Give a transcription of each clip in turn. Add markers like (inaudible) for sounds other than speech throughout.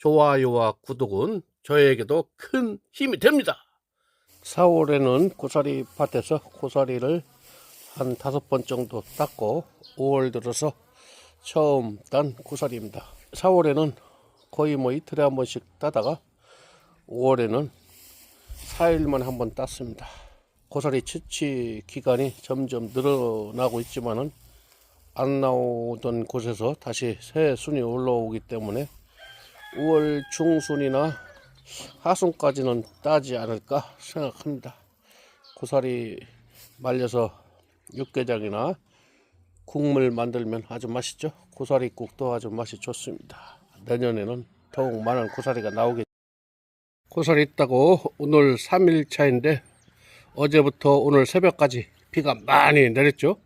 좋아요와 구독은 저에게도 큰 힘이 됩니다. 4월에는 고사리 밭에서 고사리를 한 다섯 번 정도 땄고 5월 들어서 처음 딴 고사리입니다. 4월에는 거의 뭐 이틀에 한 번씩 따다가 5월에는 4일만 한 번 땄습니다. 고사리 채취 기간이 점점 늘어나고 있지만은 안 나오던 곳에서 다시 새 순이 올라오기 때문에 5월 중순이나 하순까지는 따지 않을까 생각합니다. 고사리 말려서 육개장이나 국물 만들면 아주 맛있죠. 고사리국도 아주 맛이 좋습니다. 내년에는 더욱 많은 고사리가 나오겠죠. 고사리 있다고 오늘 3일 차인데 어제부터 오늘 새벽까지 비가 많이 내렸죠.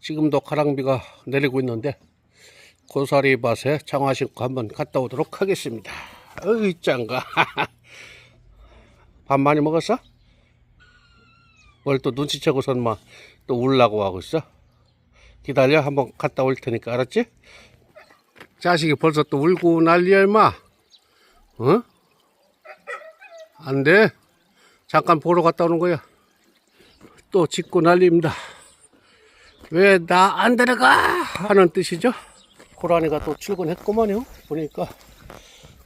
지금도 가랑비가 내리고 있는데 고사리 밭에 장화 신고 한번 갔다 오도록 하겠습니다. 어이 짱가. (laughs) 밥 많이 먹었어? 뭘 또 눈치채고선 막또 울라고 하고 있어? 기다려 한번 갔다 올 테니까 알았지? 자식이 벌써 또 울고 난리야 임마. 어? 안 돼. 잠깐 보러 갔다 오는 거야. 또 짖고 난리입니다. 왜 나 안 데려가? 하는 뜻이죠. 고라니가 또 출근했구만요. 보니까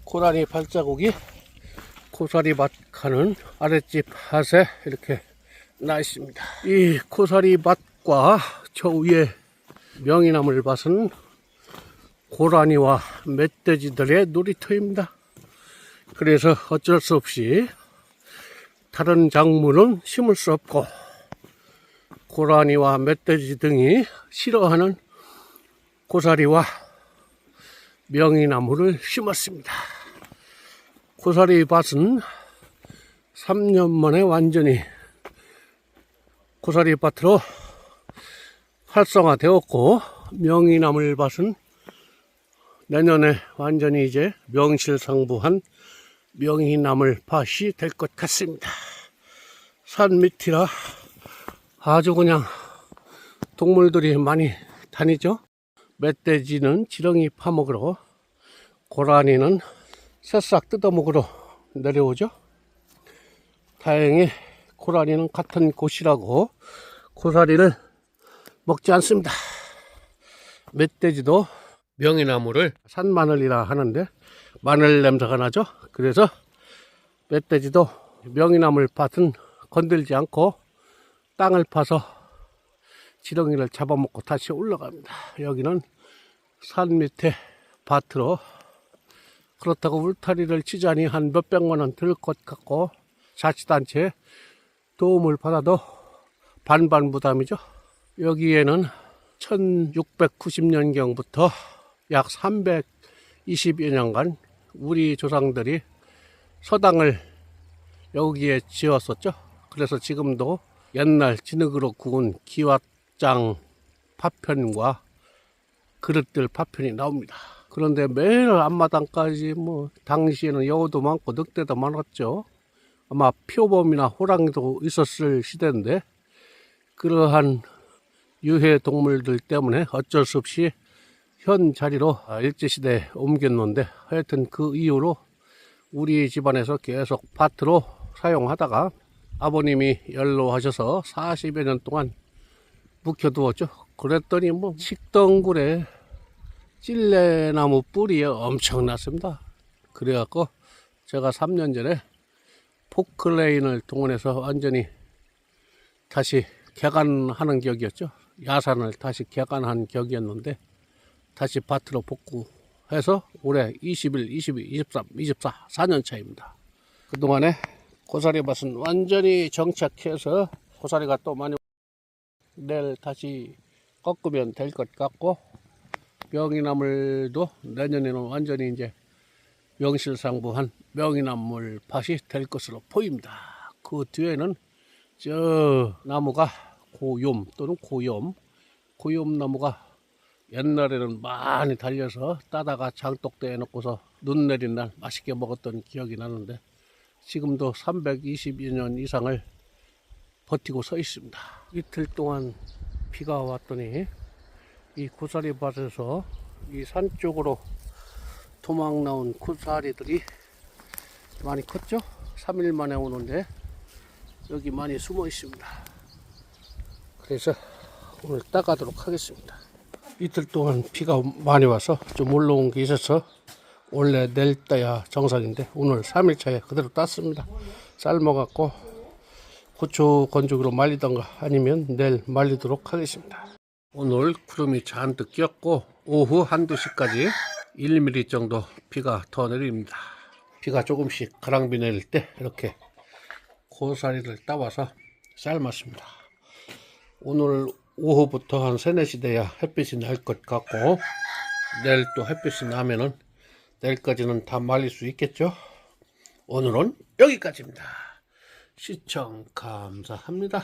고라니 발자국이 고사리 밭 가는 아랫집 밭에 이렇게 나 있습니다. 이 고사리 밭과 저 위에 명이나물 밭은 고라니와 멧돼지들의 놀이터입니다. 그래서 어쩔 수 없이 다른 작물은 심을 수 없고 고라니와 멧돼지 등이 싫어하는 고사리와 명이나무를 심었습니다. 고사리 밭은 3년 만에 완전히 고사리 밭으로 활성화되었고 명이나물 밭은 내년에 완전히 이제 명실상부한 명이나물 밭이 될 것 같습니다. 산 밑이라 아주 그냥 동물들이 많이 다니죠. 멧돼지는 지렁이 파먹으러, 고라니는 새싹 뜯어먹으러 내려오죠. 다행히 고라니는 같은 곳이라고 고사리를 먹지 않습니다. 멧돼지도 명이나무를 산마늘이라 하는데 마늘 냄새가 나죠. 그래서 멧돼지도 명이나물 밭은 건들지 않고 땅을 파서 지렁이를 잡아먹고 다시 올라갑니다. 여기는 산 밑에 밭으로 그렇다고 울타리를 치자니 한 몇백만 원 들 것 같고 자치단체 도움을 받아도 반반 부담이죠. 여기에는 1690년경부터 약 320여 년간 우리 조상들이 서당을 여기에 지었었죠. 그래서 지금도 옛날 진흙으로 구운 기 왓장 파편과 그릇들 파편이 나옵니다. 그런데 매일 앞마당까지 뭐 당시에는 여우도 많고 늑대도 많았죠. 아마 표범이나 호랑이도 있었을 시대인데 그러한 유해 동물들 때문에 어쩔 수 없이 현 자리로 일제시대에 옮겼는데 하여튼 그 이후로 우리 집안에서 계속 밭으로 사용하다가 아버님이 연로하셔서 40여 년 동안 묵혀두었죠. 그랬더니 뭐 식덩굴에 찔레나무 뿌리 엄청났습니다. 그래갖고 제가 3년 전에 포클레인을 동원해서 완전히 다시 개간하는 격이었죠. 야산을 다시 개간한 격이었는데 다시 밭으로 복구해서 올해 21, 22, 23, 24, 4년 차입니다. 그동안에 고사리 밭은 완전히 정착해서 고사리가 또 많이 내일 다시 꺾으면 될 것 같고 명이나물도 내년에는 완전히 이제 명실상부한 명이나물 밭이 될 것으로 보입니다. 그 뒤에는 저 나무가 고욤 또는 고염, 고염나무가 옛날에는 많이 달려서 따다가 장독대에 놓고서 눈 내린 날 맛있게 먹었던 기억이 나는데 지금도 320여 년 이상을 버티고 서 있습니다. 이틀 동안 비가 왔더니 이 고사리 밭에서 이 산 쪽으로 도망 나온 고사리들이 많이 컸죠? 3일 만에 오는데 여기 많이 숨어 있습니다. 그래서 오늘 따가도록 하겠습니다. 이틀 동안 비가 많이 와서 좀 올라온 게 있어서 원래 내일 따야 정상인데 오늘 3일 차에 그대로 땄습니다. 삶아갖고 고추 건조기로 말리던가 아니면 내일 말리도록 하겠습니다. 오늘 구름이 잔뜩 끼었고 오후 한두 시까지 1mm 정도 비가 더 내립니다. 비가 조금씩 가랑비 내릴 때 이렇게 고사리를 따와서 삶았습니다. 오늘 오후부터 한 3, 4시 돼야 햇빛이 날 것 같고 내일 또 햇빛이 나면은 내일까지는 다 말릴 수 있겠죠? 오늘은 여기까지입니다. 시청 감사합니다.